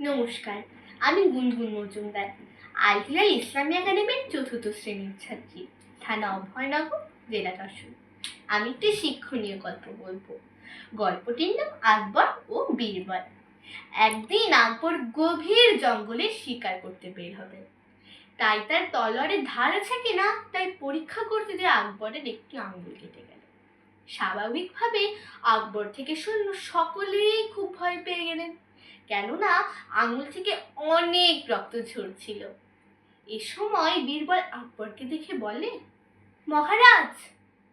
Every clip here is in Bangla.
নমস্কার, আমি গুনগুন মজুমদার আলহিলাল ইসলামী একাডেমির চতুর্থ শ্রেণির ছাত্রী, থানা অভয়নগর, জেলা যশোর। আমি একটি শিক্ষণীয় গল্প বলব। গল্পটির নাম আকবর ও বীরবল। একদিন আকবর গভীর জঙ্গলে শিকার করতে বের হবে। তাই তার তলোয়ারের ধার আছে কিনা, তাই পরীক্ষা করতে যে আকবরের একটি আঙুল কেটে গেল। স্বাভাবিকভাবে আকবর থেকে সৈন্য সকলেই খুব ভয় পেয়ে গেলেন। কেননা আঙুল থেকে অনেক রক্ত ঝরছিল। এ সময় বীরবল আকবরকে দেখে বলে, মহারাজ,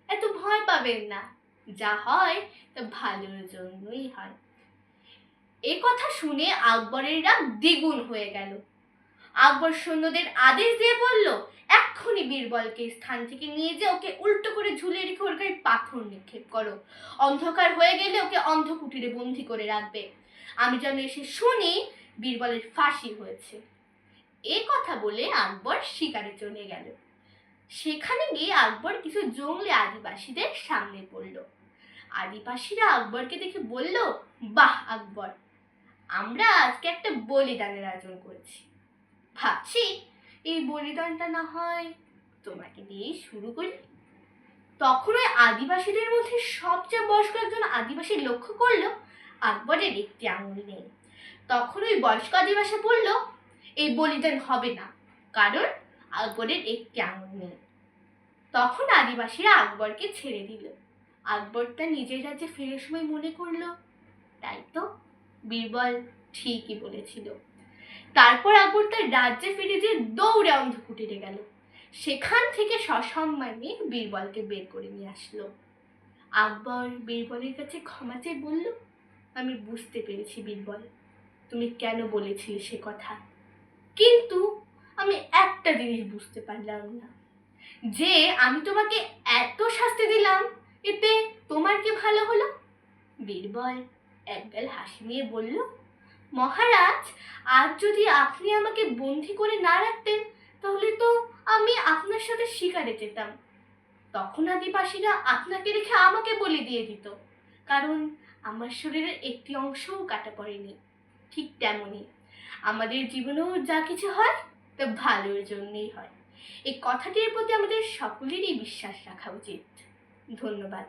এত ভয় পাবেন না। যা হয়, তা ভালোর জন্যই হয়। এ কথা শুনে আকবরের রাগ দ্বিগুণ হয়ে গেল। আকবর সৈন্যদের আদেশ দিয়ে বলল, এক্ষুনি বীরবলকে স্থান থেকে নিয়ে যে ওকে উল্টো করে ঝুলিয়ে রেখে ওর গায়ে পাথর নিক্ষেপ করো। অন্ধকার হয়ে গেলে ওকে অন্ধকুটিরে বন্দি করে রাখবে। আমি যেন এসে শুনি বীরবলের ফাঁসি হয়েছে। এ কথা বলে আকবর শিকারে চলে গেল। সেখানে গিয়ে আকবর কিছু জঙ্গলি আদিবাসীদের সামনে পড়ল। আদিবাসীরা আকবরকে দেখে বলল, বাহ আকবর, আমরা আজকে একটা বলিদানের আয়োজন করেছি। ভাবছি এই বলিদানটা না হয় তোমাকে দিয়েই শুরু করি। তখন ওই আদিবাসীদের মধ্যে সবচেয়ে বয়স্ক একজন আদিবাসী লক্ষ্য করল আকবরের একটি আঙুল নেই। তখন ওই বয়স্ক আদিবাসী বলল, এই বলিদান হবে না, কারণ আকবরের একটি আঙুল নেই। তখন আদিবাসীরা আকবরকে ছেড়ে দিল। আকবর তার নিজের রাজ্যে ফেরার সময় মনে করল, তাই তো বীরবল ঠিকই বলেছিল। তারপর আকবর তার রাজ্যে ফিরে যে দৌড়ে অন্ধকুটিরে গেল। সেখান থেকে সসম্মানে বীরবলকে বের করে নিয়ে আসলো। আকবর বীরবলের কাছে ক্ষমা চেয়ে বলল আমি বুঝতে পেরেছি বীরবল তুমি কেন বলেছিলে সে কথা? কিন্তু আমি একটা জিনিস বুঝতে পারলাম না। যে আমি তোমাকে এত শাস্তি দিলাম, এতে তোমার কি ভালো হলো? বীরবল একগাল হাসি নিয়ে বলল, মহারাজ, আজ যদি আপনি আমাকে বন্দি করে না রাখতেন, তাহলে তো আমি আপনার সাথে শিকারে যেতাম। তখন আদিবাসীরা আপনাকে রেখে আমাকে বলি দিয়ে দিত। কারণ আমার শরীরের একটি অংশও কাটা পড়েনি, ঠিক তেমনই আমাদের জীবনেও যা কিছু হয়, তা ভালোর জন্যই হয়। এই কথাটির প্রতি আমাদের সকলেরই বিশ্বাস রাখা উচিত। ধন্যবাদ।